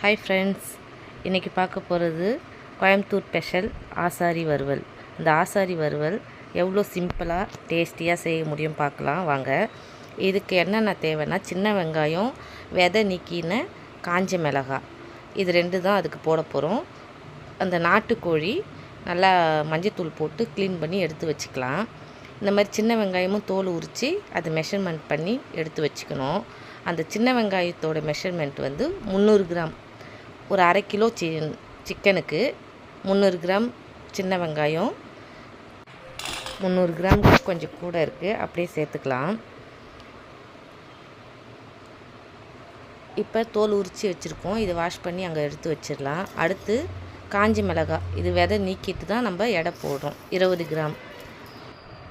Hi friends இன்றைக்கி பார்க்க போகிறது கோயம்புத்தூர் ஸ்பெஷல் ஆசாரி வறுவல். இந்த ஆசாரி வறுவல் எவ்வளோ சிம்பிளாக டேஸ்டியாக செய்ய முடியும் பார்க்கலாம். வாங்க. இதுக்கு என்னென்ன தேவைன்னா சின்ன வெங்காயம் விதை நீக்கின காஞ்ச மிளகாய் இது ரெண்டு தான் அதுக்கு போட போகிறோம் அந்த நாட்டுக்கோழி நல்லா மஞ்சத்தூள் போட்டு க்ளீன் பண்ணி எடுத்து வச்சுக்கலாம். இந்த மாதிரி சின்ன வெங்காயமும் தோல் உரித்து அதை மெஷர்மெண்ட் பண்ணி எடுத்து வச்சுக்கணும். அந்த சின்ன வெங்காயத்தோட மெஷர்மெண்ட் வந்து முந்நூறு கிராம் ஒரு அரை கிலோ சி சிக்கனுக்கு முந்நூறு கிராம் சின்ன வெங்காயம் முந்நூறு கிராம் கொஞ்சம் கூட இருக்குது அப்படியே சேர்த்துக்கலாம். இப்போ தோல் உரித்து வச்சுருக்கோம். இதை வாஷ் பண்ணி அங்கே எடுத்து வச்சிடலாம். அடுத்து காஞ்சி மிளகாய். இது விதை நீக்கிட்டு தான் நம்ம எடை போடுறோம். இருபது கிராம்.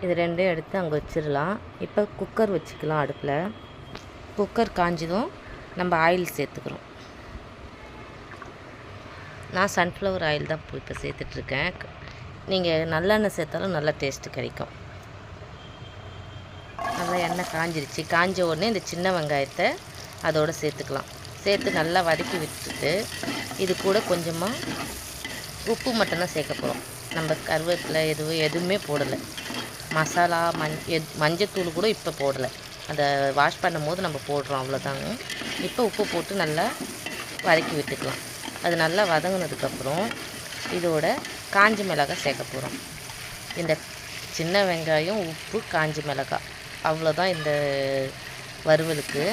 இது ரெண்டும் எடுத்து அங்கே வச்சிடலாம். இப்போ குக்கர் வச்சுக்கலாம் அடுப்பில். குக்கர் காஞ்சதும் நம்ம ஆயில் சேர்த்துக்கிறோம். நான் சன்ஃப்ளவர் ஆயில் தான் இப்போ சேர்த்துட்ருக்கேன். நீங்கள் நல்லெண்ணெய் சேர்த்தாலும் நல்ல டேஸ்ட்டு கிடைக்கும். நல்லா எண்ணெய் காஞ்சிருச்சு. காஞ்ச உடனே இந்த சின்ன வெங்காயத்தை அதோடு சேர்த்துக்கலாம். சேர்த்து நல்லா வதக்கி விட்டுட்டு இது கூட கொஞ்சமாக உப்பு மட்டும்தான் சேர்க்க போகிறோம் நம்ம கருவேப்பிலை எதுவும் எதுவுமே போடலை. மசாலா மஞ் எத் மஞ்சத்தூள் கூட இப்போ போடலை. அதை வாஷ் பண்ணும் போது நம்ம போடுறோம் அவ்வளோதாங்க இப்போ உப்பு போட்டு நல்லா வதக்கி விட்டுக்கலாம். அது நல்லா வதங்கினதுக்கப்புறம் இதோட காஞ்சி மிளகாய் சேர்க்க போகிறோம் இந்த சின்ன வெங்காயம் உப்பு காஞ்சி மிளகாய். அவ்வளோதான் இந்த வறுவலுக்கு.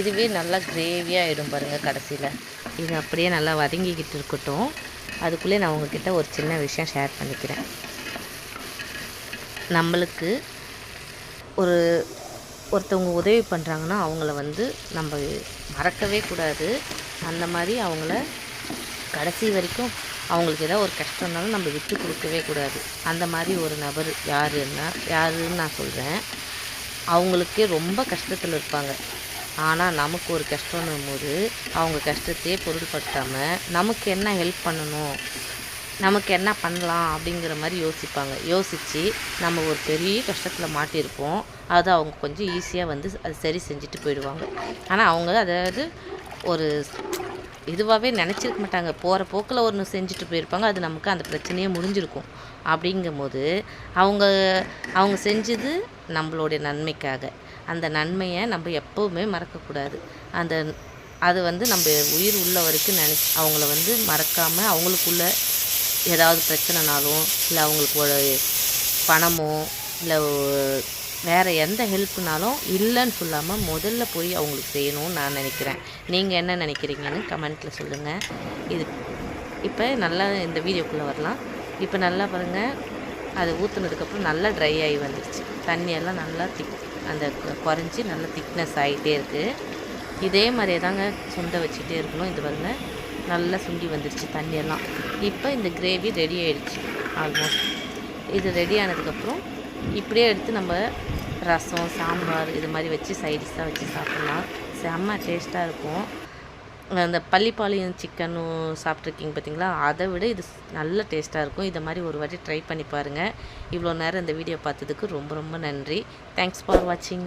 இதுவே நல்லா கிரேவியாக ஆகிடும் பாருங்கள் கடைசியில். இது அப்படியே நல்லா வதங்கிக்கிட்டு இருக்கட்டும். அதுக்குள்ளே நான் உங்ககிட்ட ஒரு சின்ன விஷயம் ஷேர் பண்ணிக்கிறேன். நம்மளுக்கு ஒரு ஒருத்தவங்க உதவி பண்ணுறாங்கன்னா அவங்கள வந்து நம்ம மறக்கவே கூடாது. அந்த மாதிரி அவங்கள கடைசி வரைக்கும் அவங்களுக்கு ஏதாவது ஒரு கஷ்டம்னாலும் நம்ம விட்டு கொடுக்கவே கூடாது. அந்த மாதிரி ஒரு நபர் யாருன்னா யாருன்னு நான் சொல்கிறேன் அவங்களுக்கே ரொம்ப கஷ்டத்தில் இருப்பாங்க. ஆனால் நமக்கு ஒரு கஷ்டம்னும் போது அவங்க கஷ்டத்தையே பொருட்படுத்தாமல் நமக்கு என்ன ஹெல்ப் பண்ணணும் நமக்கு என்ன பண்ணலாம் அப்படிங்கிற மாதிரி யோசிப்பாங்க. யோசித்து நம்ம ஒரு பெரிய கஷ்டத்தில் மாட்டியிருப்போம். அதை அவங்க கொஞ்சம் ஈஸியாக வந்து அது சரி செஞ்சுட்டு போயிடுவாங்க. ஆனால் அவங்க அதாவது ஒரு இதுவாகவே நினச்சிருக்க மாட்டாங்க. போகிற போக்கில் ஒன்று செஞ்சுட்டு போயிருப்பாங்க. அது நமக்கு அந்த பிரச்சனையே முடிஞ்சிருக்கும். அப்படிங்கும்போது அவங்க அவங்க செஞ்சது நம்மளுடைய நன்மைக்காக. அந்த நன்மையை நம்ம எப்போவுமே மறக்கக்கூடாது. அந்த அது வந்து நம்ம உயிர் உள்ள வரைக்கும் நினச்சி அவங்கள வந்து மறக்காமல் அவங்களுக்குள்ள ஏதாவது பிரச்சனைனாலும் இல்லை அவங்களுக்கு ஒரு பணமோ இல்லை வேறு எந்த ஹெல்ப்னாலும் இல்லைன்னு சொல்லாமல் முதல்ல போய் அவங்களுக்கு செய்யணும்னு நான் நினைக்கிறேன். நீங்கள் என்ன நினைக்கிறீங்கன்னு கமெண்ட்டில் சொல்லுங்கள் இது இப்போ நல்லா இந்த வீடியோக்குள்ளே வரலாம். இப்போ நல்லா பாருங்கள் அது ஊற்றுனதுக்கப்புறம் நல்லா ட்ரை ஆகி வந்துடுச்சு தண்ணியெல்லாம் நல்லா திக் அந்த குறைஞ்சி நல்லா திக்னஸ் ஆகிட்டே இருக்குது இதே மாதிரியே தாங்க சுண்டை வச்சுட்டே இருக்கணும். இது பாருங்கள் நல்லா சுண்டி வந்துடுச்சு தண்ணியெல்லாம். இப்போ இந்த கிரேவி ரெடி ஆகிடுச்சு ஆல்மோஸ்ட் இது ரெடி ஆனதுக்கப்புறம் இப்படியே எடுத்து நம்ம ரசம் சாம்பார் இது மாதிரி வச்சு சைடிஷாக வச்சு சாப்பிட்லாம். செம்ம டேஸ்ட்டாக இருக்கும். அந்த பள்ளிப்பாளையம் சிக்கனும் சாப்பிட்ருக்கீங்க பார்த்தீங்களா அதை விட இது நல்ல டேஸ்ட்டாக இருக்கும். இதை மாதிரி ஒரு வாட்டி ட்ரை பண்ணி பாருங்கள் இவ்வளோ நேரம் இந்த வீடியோ பார்த்ததுக்கு ரொம்ப ரொம்ப நன்றி. தேங்க்ஸ் ஃபார் வாட்சிங்